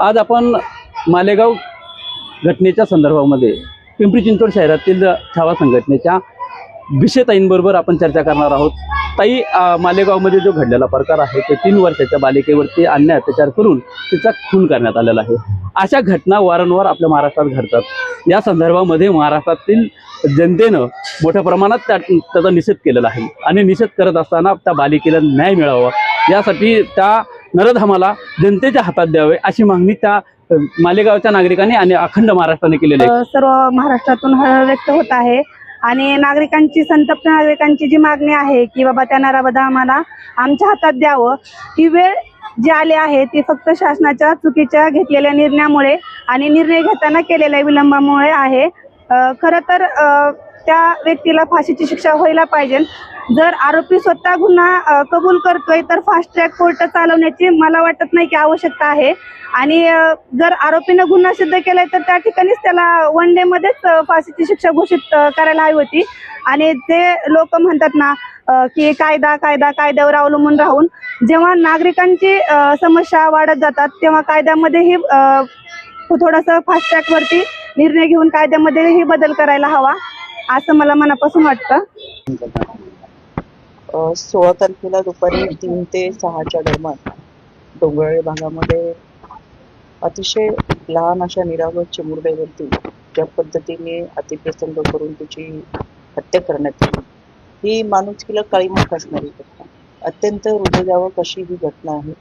आज आपण मालेगाव घटनेच्या संदर्भामध्ये पिंपरी चिंचवड शहरातील छावा संघटनेच्या विषयताईंबरोबर आपण चर्चा करणार आहोत. ताई मालेगावमध्ये जो घडलेला प्रकार आहे ते तीन वर्षाच्या बालिकेवरती अन्याय अत्याचार करून तिचा खून करण्यात आलेला आहे. अशा घटना वारंवार आपल्या महाराष्ट्रात घडतात. या संदर्भामध्ये महाराष्ट्रातील जनतेनं मोठ्या प्रमाणात त्या त्याचा निषेध केलेला आहे आणि निषेध करत असताना त्या बालिकेला न्याय मिळावा. यासाठी त्या नरधामाला जनतेच्या हातात द्यावे अशी मागणी त्या मालेगावच्या नागरिकांनी आणि अखंड महाराष्ट्राने केलेली आहे. सर्व महाराष्ट्रातून हळहळ व्यक्त होत आहे. आणि नागरिकांची संतप्त नागरिकांची जी मागणी आहे की बाबा त्या नराबदा आम्हाला आमच्या हातात द्यावं ती वेळ जी आली आहे ती फक्त शासनाच्या चुकीच्या घेतलेल्या निर्णयामुळे आणि निर्णय घेताना केलेल्या विलंबामुळे आहे. खरं तर त्या व्यक्तीला फाशीची शिक्षा व्हायला पाहिजे. जर आरोपी स्वतः गुन्हा कबूल करतोय तर फास्ट ट्रॅक कोर्ट चालवण्याची मला वाटत नाही की आवश्यकता आहे. आणि जर आरोपीनं गुन्हा सिद्ध केलाय तर त्या ठिकाणीच त्याला वन डे मध्येच फाशीची शिक्षा घोषित करायला हवी होती. आणि ते लोक म्हणतात ना की कायदा कायदा कायद्यावर अवलंबून राहून जेव्हा नागरिकांची समस्या वाढत जातात तेव्हा कायद्यामध्येही अ, थोडंसं फास्ट ट्रॅकवरती निर्णय घेऊन कायद्यामध्ये हे बदल करायला हवा असं मला मनापासून वाटतं. सोळा तारखेला दुपारी तीन ते सहाच्या दरम्यान डोंगराळी भागामध्ये अतिशय लहान अशा निरागस चिमुरड्यावरती ज्या पद्धतीने अतिप्रसंग करून तिची हत्या करण्यात आली. ही माणुसकीला काळीमाख असणारी घटना. अत्यंत हृदयावक अशी ही घटना आहे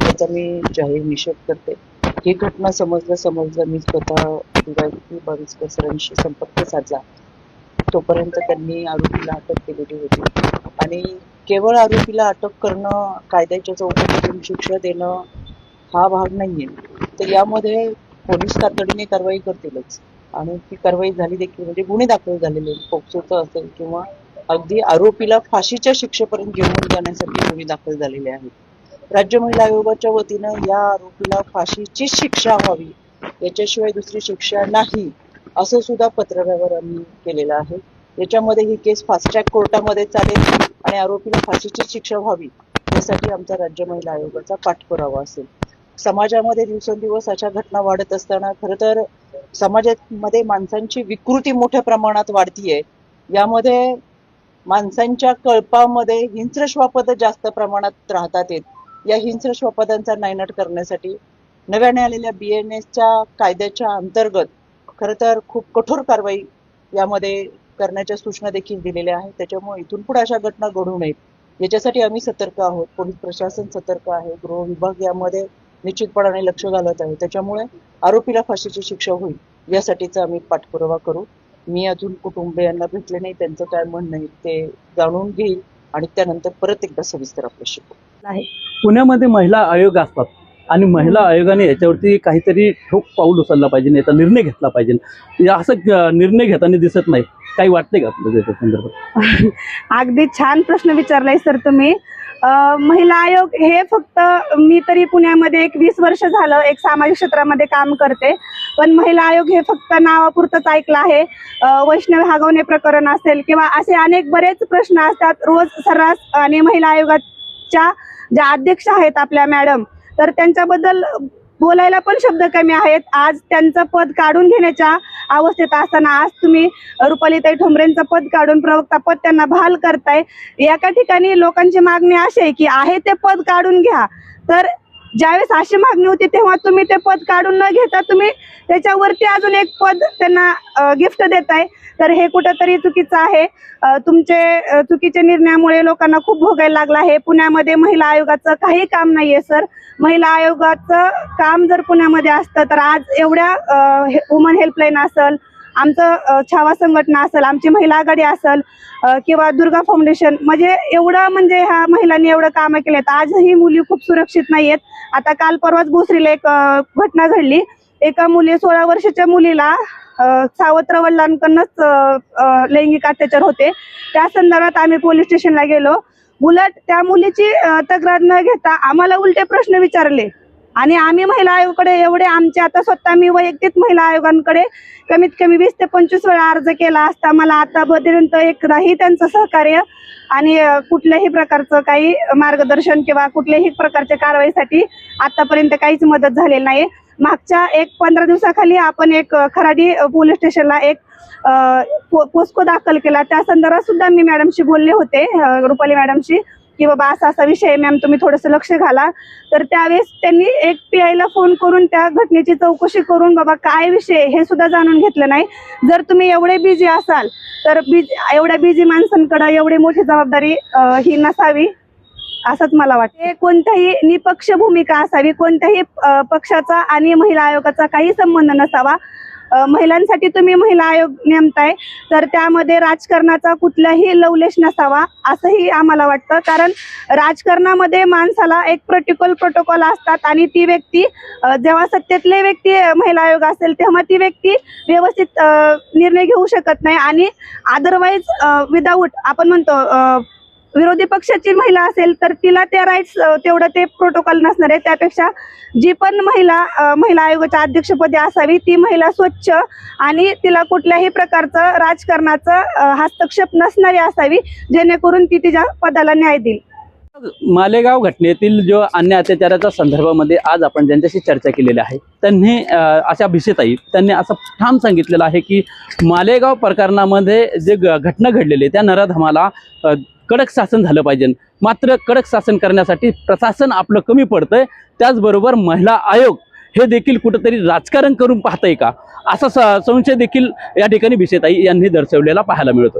त्याचा मी जाहीर निषेध करते. ही घटना समजलं समजलं मी स्वतः सरांशी संपर्क साधला. तोपर्यंत त्यांनी आरोपीला अटक केलेली होती. आणि केवळ आरोपीला अटक करणं कायद्याच्या चौकटीतून शिक्षा देणं हा भाग नाहीये. तर यामध्ये पोलीस तातडीने कारवाई करतीलच. आणि ती कारवाई झाली देखील म्हणजे गुन्हे दाखल झालेले. आहेत. पोक्सोचं असेल किंवा अगदी आरोपीला फाशीच्या शिक्षेपर्यंत घेऊन जाण्यासाठी गुन्हे दाखल झालेले आहेत. राज्य महिला आयोगाच्या वतीनं या आरोपीला फाशीची शिक्षा व्हावी याच्याशिवाय दुसरी शिक्षा नाही असं सुद्धा पत्रव्यवहार आम्ही केलेला आहे. याच्यामध्ये ही केस फास्ट ट्रॅक कोर्टामध्ये चालेल आणि आरोपीला फाशीची शिक्षा व्हावी यासाठी आमचा राज्य महिला आयोगाचा पाठपुरावा असेल. समाजामध्ये दिवसेंदिवस अशा घटना वाढत असताना खरं तर समाजामध्ये माणसांची विकृती मोठ्या प्रमाणात वाढतीये. यामध्ये माणसांच्या कळपामध्ये हिंस्र श्वापद जास्त प्रमाणात राहतात येत. या हिंस्र श्वापदांचा नायनाट करण्यासाठी नव्याने आलेल्या बी एन एसच्या कायद्याच्या अंतर्गत खरं तर खूप कठोर कारवाई यामध्ये करण्याच्या सूचना देखील दिलेल्या आहेत. त्याच्यामुळे इथून पुढे अशा घटना घडू नयेत. याच्यासाठी आम्ही सतर्क आहोत. पोलीस प्रशासन सतर्क आहे. गृह विभाग यामध्ये निश्चितपणाने लक्ष घालत आहे. त्याच्यामुळे आरोपीला फाशीची शिक्षा होईल यासाठीचा आम्ही पाठपुरावा करू. मी अजून कुटुंबियांना भेटले नाही. त्यांचं काय म्हणणं आहे ते जाणून घेईल आणि त्यानंतर परत एकदा सविस्तर आपल्याशी आहे पुण्यामध्ये महिला आयोग असतात. आणि महिला आयोगाने याच्यावरती काहीतरी ठोक पाऊल उचलला पाहिजे याचा निर्णय घेतला पाहिजे. या असं निर्णय घेताना दिसत नाही. काही वाटते का आपल्याला संदर्भात? अगदी छान प्रश्न विचारलाय सर तुम्ही. महिला आयोग हे फक्त मी तरी पुण्यामध्ये एक वीस वर्ष झालं एक सामाजिक क्षेत्रामध्ये काम करते. पण महिला आयोग हे फक्त नावापुरतंच ऐकलं आहे. वैष्णव हागवणे प्रकरण असेल किंवा असे अनेक बरेच प्रश्न असतात रोज सर्रास आणि महिला आयोगाच्या ज्या अध्यक्ष आहेत आपल्या मॅडम तर त्यांच्याबद्दल बोलायला पण शब्द कमी आहेत. आज त्यांचं पद काढून घेण्याच्या अवस्थेत असताना आज तुम्ही रुपालीताई ठोंबरेंचं पद काढून प्रवक्ता पद त्यांना बहाल करताय. एका ठिकाणी लोकांची मागणी अशी आहे की आहे ते पद काढून घ्या. तर ज्यावेळेस अशी मागणी होती तेव्हा तुम्ही ते पद काढून न घेता तुम्ही त्याच्यावरती अजून एक पद त्यांना गिफ्ट देताय. तर हे कुठंतरी चुकीचं आहे. तुमचे चुकीचे चुकीच्या निर्णयामुळे लोकांना खूप भोगायला लागला आहे. पुण्यामध्ये महिला आयोगाचं काही काम नाहीये सर. महिला आयोगाचं काम जर पुण्यामध्ये असतं तर आज एवढ्या वुमन हेल्पलाईन असेल आमचं छावा संघटना असेल आमची महिला आघाडी असेल किंवा दुर्गा फाउंडेशन म्हणजे एवढं म्हणजे ह्या महिलांनी एवढं कामं केलेत. आजही मुली खूप सुरक्षित नाहीयेत. आता काल परवाच भोसरीला एक घटना घडली. एका मुली सोळा वर्षाच्या मुलीला सावत्र वडिलांकडूनच लैंगिक अत्याचार होते. त्या संदर्भात आम्ही पोलीस स्टेशनला गेलो. उलट त्या मुलीची तक्रार न घेता आम्हाला उलटे प्रश्न विचारले. आणि आम्ही महिला आयोगाकडे एवढे आमचे आता स्वतः मी वैयक्तिक महिला आयोगांकडे कमीत कमी वीस ते पंचवीस वेळा अर्ज केला असता. मला आतापर्यंत एकदाही त्यांचं सहकार्य आणि कुठल्याही प्रकारचं काही मार्गदर्शन किंवा कुठल्याही प्रकारच्या कारवाईसाठी आतापर्यंत काहीच मदत झालेली नाही. मागच्या एक पंधरा दिवसाखाली आपण एक खराडी पोलीस स्टेशनला एक पोस्को दाखल केला. त्या संदर्भात सुद्धा मी मॅडमशी बोलले होते रुपाली मॅडमशी. की बाबा असा असा विषय मॅम तुम्ही थोडंसं लक्ष घाला. तर त्यावेळेस त्यांनी एक पी आयला फोन करून त्या घटनेची चौकशी करून बाबा काय विषय हे सुद्धा जाणून घेतलं नाही. जर तुम्ही एवढे बिझी असाल तर बिझी एवढ्या बिझी माणसांकडे एवढी मोठी जबाबदारी ही नसावी असंच मला वाटते. कोणत्याही निपक्ष भूमिका असावी कोणत्याही पक्षाचा आणि महिला आयोगाचा काही संबंध नसावा महिलांसाठी तुम्ही महिला आयोग नेमताय तर त्यामध्ये राजकारणाचा कुठलाही लवलेश नसावा असंही आम्हाला वाटतं. कारण राजकारणामध्ये माणसाला एक प्रोटोकॉल प्रोटोकॉल असतात आणि ती व्यक्ती जेव्हा सत्तेतले व्यक्ती महिला आयोग असेल तेव्हा ती व्यक्ती व्यवस्थित निर्णय घेऊ शकत नाही. आणि अदरवाईज विदाऊट आपण म्हणतो विरोधी पक्षाची महिला असेल तर तिला त्या राईट्स तेवढं ते प्रोटोकॉल नसणार आहे. त्यापेक्षा जी पण महिला महिला आयोगाच्या अध्यक्षपदी असावी ती महिला स्वच्छ आणि तिला कुठल्याही प्रकारचं राजकारणाचं हस्तक्षेप नसणारी असावी जेणेकरून ती तिच्या पदाला न्याय देईल. मालेगाव घटनेतील जो अन्य अत्याचाराच्या संदर्भामध्ये आज आपण ज्यांच्याशी चर्चा केलेली आहे त्यांनी अशा भिषेताई त्यांनी असं ठाम सांगितलेलं आहे की मालेगाव प्रकरणामध्ये जे घटना घडलेली त्या नराधमाला कडक शासन झालं पाहिजे. मात्र कडक शासन करण्यासाठी प्रशासन आपलं कमी पडतंय. त्याचबरोबर महिला आयोग हे देखील कुठंतरी राजकारण करून पाहतंय का? असा स- संशय देखील या ठिकाणी भिसेताई यांनी दर्शवलेला पाहायला मिळतो